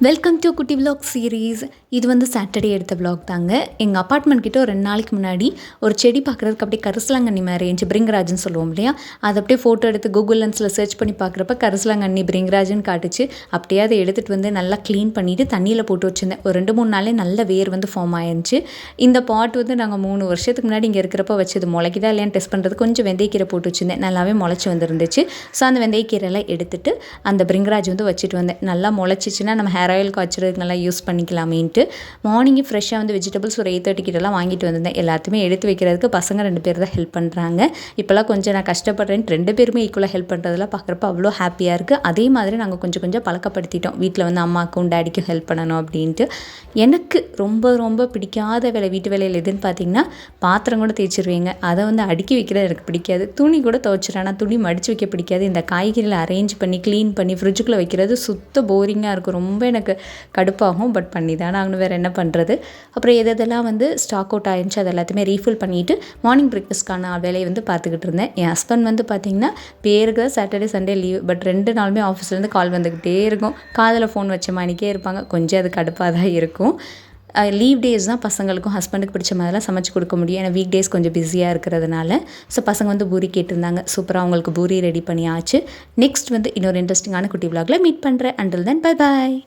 Welcome to കുട്ടി vlog series இது வந்து சாட்டர்டே எடுத்த விளாக் தாங்க. எங்கள் அப்பார்ட்மெண்ட் கிட்ட ஒரு ரெண்டு நாளைக்கு முன்னாடி ஒரு செடி பார்க்குறதுக்கு அப்படியே கரிசலாங்கண்ணி மாதிரி இருந்துச்சு பிரிங்கராஜ்னு சொல்லுவோம் இல்லையா? அதை அப்படியே ஃபோட்டோ எடுத்து கூகுள் லென்ஸில் சர்ச் பண்ணி பார்க்குறப்ப கரிசலாங்கண்ணி பிரிங்கராஜ்னு காட்டுச்சு. அப்படியே அதை எடுத்துகிட்டு வந்து நல்லா க்ளீன் பண்ணிவிட்டு தண்ணியில் போட்டு வச்சுருந்தேன். ஒரு ரெண்டு மூணு நாளே நல்ல வேர் வந்து ஃபார்ம் ஆயிருந்துச்சு. இந்த பாட் வந்து நாங்கள் மூணு வருஷத்துக்கு முன்னாடி இங்கே இருக்கிறப்ப வச்சது. முளைக்குதா இல்லையான்னு டெஸ்ட் பண்ணுறது கொஞ்சம் வெந்தயக்கீரை போட்டு வச்சுருந்தேன். நல்லாவே முளைச்சி வந்துருந்துச்சு. ஸோ அந்த வெந்தயக்கீரைலாம் எடுத்துகிட்டு அந்த பிரிங்கராஜ் வந்து வச்சுட்டு வந்தேன். நல்லா முளைச்சிச்சின்னா நம்ம ஹேர் ஆயில் காய்ச்சறதுக்கு நல்லா யூஸ் பண்ணிக்கலாமேன்ட்டு மார்னிங்கே ஃப்ரெஷ்ஷாக வந்து வெஜிடபிள்ஸ் ஒரு எயிட் தேர்ட்டி கிட்டலாம் வாங்கிட்டு வந்திருந்தேன். எல்லாத்தையுமே எடுத்து வைக்கிறதுக்கு பசங்க ரெண்டு பேர் தான் ஹெல்ப் பண்ணுறாங்க இப்போல்லாம் கொஞ்சம் நான் கஷ்டப்படுறேன். ரெண்டு பேருமே ஈக்குவலாக ஹெல்ப் பண்ணுறதுலாம் பார்க்குறப்ப அவ்வளோ ஹாப்பியாக இருக்குது அதே மாதிரி நாங்கள் கொஞ்சம் கொஞ்சம் பழக்கப்படுத்திட்டோம். வீட்டில் வந்து அம்மாக்கும் டேடிக்கும் ஹெல்ப் பண்ணணும் அப்படின்ட்டு. எனக்கு ரொம்ப ரொம்ப பிடிக்காத வேலை வீட்டு வேலையில் எதுன்னு பார்த்தீங்கன்னா பாத்திரம் கூட தேய்ச்சிருவீங்க. அதை வந்து அடுக்கி வைக்கிறது எனக்கு பிடிக்காது. துணி கூட துவைச்சிடறேன் ஆனால் துணி மடித்து வைக்க பிடிக்காது. இந்த காய்கறிகளை அரேஞ்ச் பண்ணி க்ளீன் பண்ணி ஃப்ரிட்ஜுக்குள்ளே வைக்கிறது சுத்த போரிங்காக இருக்கும். ரொம்ப எனக்கு கடுப்பாகும். பட் பண்ணி தான் நாங்கள் வேறு என்ன பண்ணுறது அப்புறம் எது எதெல்லாம் வந்து ஸ்டாக் அவுட் ஆயிடுச்சு அது எல்லாத்தையுமே ரீஃபில் பண்ணிவிட்டு மார்னிங் பிரேக்ஃபாஸ்ட்கான வேலையை வந்து பார்த்துக்கிட்டு இருந்தேன். என் ஹஸ்பண்ட் வந்து பார்த்திங்கன்னா பேருக்கு சாட்டர்டே சண்டே லீவ் பட் ரெண்டு நாளுமே ஆஃபீஸ்லேருந்து கால் வந்துக்கிட்டே இருக்கும். காதில் ஃபோன் வச்ச மாணிக்கே இருப்பாங்க. கொஞ்சம் அது கடுப்பாக தான் இருக்கும். லீவ் டேஸ் தான் பசங்களுக்கும் ஹஸ்பண்டுக்கு பிடிச்ச மாதிரிலாம் சமைச்சு கொடுக்க முடியும். ஏன்னா வீக் டேஸ் கொஞ்சம் பிஸியாக இருக்கிறதுனால. ஸோ பசங்க வந்து பூரி கேட்டிருந்தாங்க. சூப்பராக அவங்களுக்கு பூரி ரெடி பண்ணியாச்சு நெக்ஸ்ட் வந்து இன்னொரு இன்ட்ரெஸ்டிங்கான குட்டி விளாகில் மீட் பண்ணுறேன் அண்டில் தென் பை பாய்